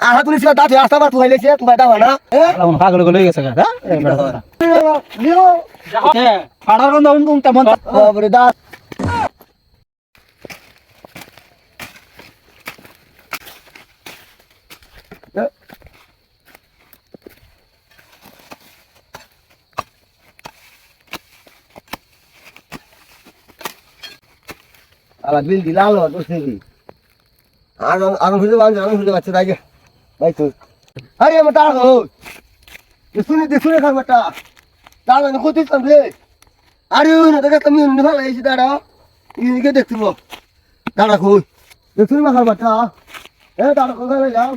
আহা তুই সিবা দাঁত আসতে পার তুই লাইছে তুই দাও না এ পাগল গলে গেছে গা লিও ফাড়ার গন্ধ উম তেমন বাবরে দাঁত আলা বিল দিলালো সেই আর আর খুঁজে বান আর খুঁজে বাচ্চা তাই ভাই তো আরে আমার টাকা শুনে দে শুনে খাবার টা টাকা না কোথায় সামনে আরে ওই না দেখা তুমি নিভা লাইছি দাঁড়া। ইনকে দেখতিব দাঁড়া কই? দেখুন মা খাবার টা এ দাঁড়া কোথায় যাও।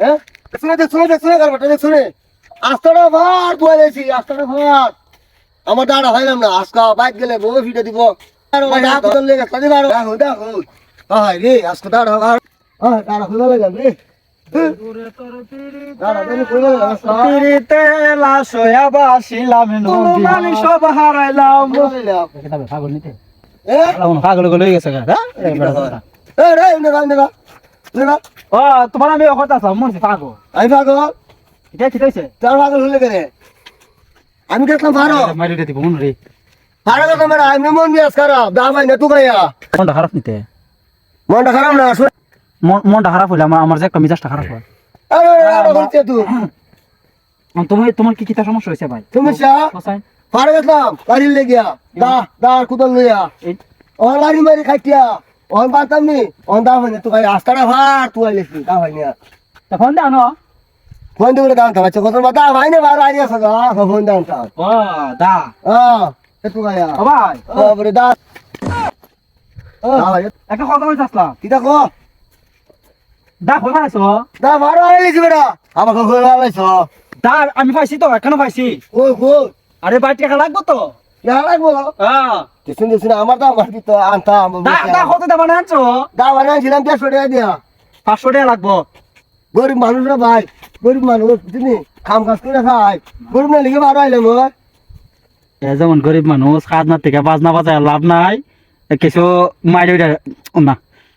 এ শুনে দেখ শুনে দেখ শুনে খাবার টা দেখ শুনে। আস্তাটা ভার তুই লাইছি আস্তাটা ভার আমার দাঁড়া হইলাম না। আজকা বাইক গেলে বউ ফিটে দিব। দেখো দেখো হাই রে আজকে দাঁড়া আর হ্যাঁ দাঁড়া লাগলাম রে? সব হারাইলাম পাগল নিতে পাগল গলে গেছে তোমার আমি কথা আছে মন পাগল আমি পাগল এটা ঠিক আছে তার পাগল হলে কেন আমি গেছিলাম ভারো মারি রে দিব রে ভারো মেরা আমি মন মিয়াস খারাপ দা ভাই না তু গাইয়া মনটা খারাপ নিতে মনটা খারাপ না মন- মনটা খারাপ হইলে আমার আমার যে একটা মিজাজটা খারাপ হয়। তুই তুমি তোমার কি কিতা সমস্যা হয়েছে ভাই? তুমি চা? হোসাইন ভারো গেছিলাম গাড়ি লেগিয়া। দা দা কুদল লইয়া। ও লারি মারি খাইটিয়া। অন পারতাম নি? অন দা ভাই না তু গাই আস্তাটা ভার তুই আইলেছি দা ভাই না তা ফোন দাও না ফোন দিবলে দাম খাওয়াচ্ছে কত দা ভাই না বার আইয়া সগা ফোন দাম তা ও দা। হ্যাঁ তু গাইয়া ও ভাই। ও বাবরে দা। ও ভাই একটা কথা আসলাম। কিটা কো দা কই পাইছো দা আইলেছি কই দা আমি পাইছি তো কেন পাইছি। কই কই? আরে বাড়ি টাকা লাগবো তো? লাগবো? হ্যাঁ। আমার দাম তো দা কত আনছো? দা দেড়শো টাকা দিয়া। পাঁচশো টাকা লাগবো। গরিব মানুষ রে ভাই গরিব মানুষ তুমি কাম কাজ করে খাই গরিব না লিখে বারো আইলাম যেমন গরিব মানুষ খাজনার থেকে বাজনা বাজায় লাভ নাই। কিছু মাইরে না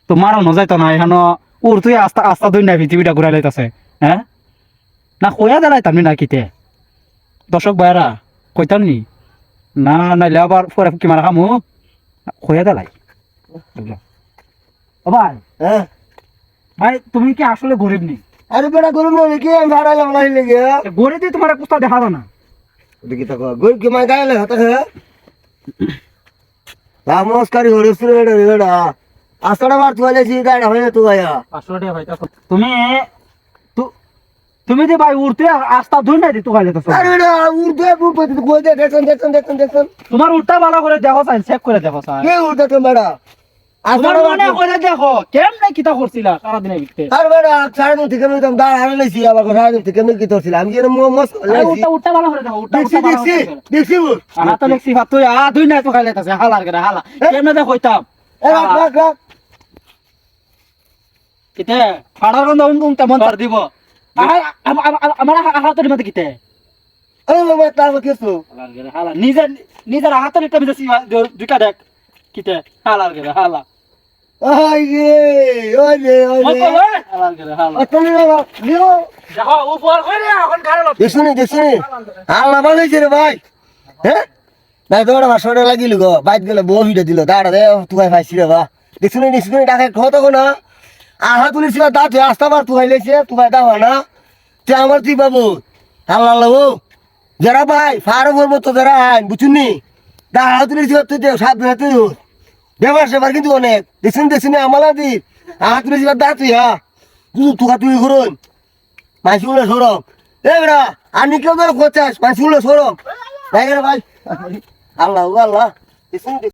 তো মারানো যাইতো না এখানো উর তুই আস্তা আস্তা দুই না পৃথিবীটা ঘুরাই লাইতাছে হ্যাঁ না কইয়া দেলাই তামনি না কিতে দর্শক ভাইরা কইতাম নি না নাইলে আবার পরে কি মারা খামু কইয়া দেলাই ভাই হ্যাঁ ভাই তুমি কি আসলে গরিব নি আরে বেটা গরিব না লিখে আমি ভাড়া লাইন লেগে গরিব দিয়ে তোমার কুস্তা দেখা না দেখি তো গরিব কে মাই গাইলে হতা হে নমস্কারী হরে সুরে বেটা রে বেটা আসাড়া বার তুই গাড়ি হয় না তুই তুমি তুমি যে ভাই উড়তে আস্তা ধুই নাই দিতে খাইলে তো আরে উর্দু তুই কই দে দেখুন দেখুন দেখুন দেখুন তোমার উল্টা ভালো করে দেখো সাইন চেক করে দেখো স্যার কে উর্দু তো বেটা তোমার মনে করে দেখো কেমনে কিতা করছিলা সারাদিনে ভিতরে? আর বেটা সারাদিন থেকে আমি দাঁড় আবার সারাদিন থেকে আমি কি করছিলাম আমি যেন মস আরে উল্টা উল্টা ভালো করে দেখো উল্টা দেখছি দেখছি দেখছি আহা তো লেখছি তুই আ দুই নাই তো খাইলে তাছে হালার করে হালা। কেমনে দেখো হইতাম এ রাখ রাখ রাখ। কিতে? ফাড়ার গন্ধ উম তেমন তার দিব। আমার হাতের মধ্যে কিতে? নিজের নিজের হাতের একটা দুইটা দেখ। কিতে? হালার করে হালা। ভাই। হ্যাঁ নাই তো আমার শরীরে লাগিল গো। বাইক গেলে বউ ভিডিও দিল। দাঁড়া রে তুই পাইছি রে বা দেখছনি দেখছনি টাকা গো না। আহা তুলি তুলিস দাঁত আসতে পার তুই লাইছে তুই দাও না। তুই আমার তুই বাবু আল্লাহ ও। যারা ভাই ফারো বলব তো যারা আইন বুঝুনি দাঁড়া তুলিস তুই দেও সাত ধরে তুই ব্যবহার সেবার কিন্তু অনেক। দেখছনি দেখছনি আমার দি? আহা তুলিস দাঁত, তুই হ্যাঁ তুই তুই তুই করুন মাসিগুলো সরম এ বেড়া আমি কেউ ধর খোঁচাস মাসিগুলো সরম ভাই। আল্লাহ আল্লাহ। দেখছনি।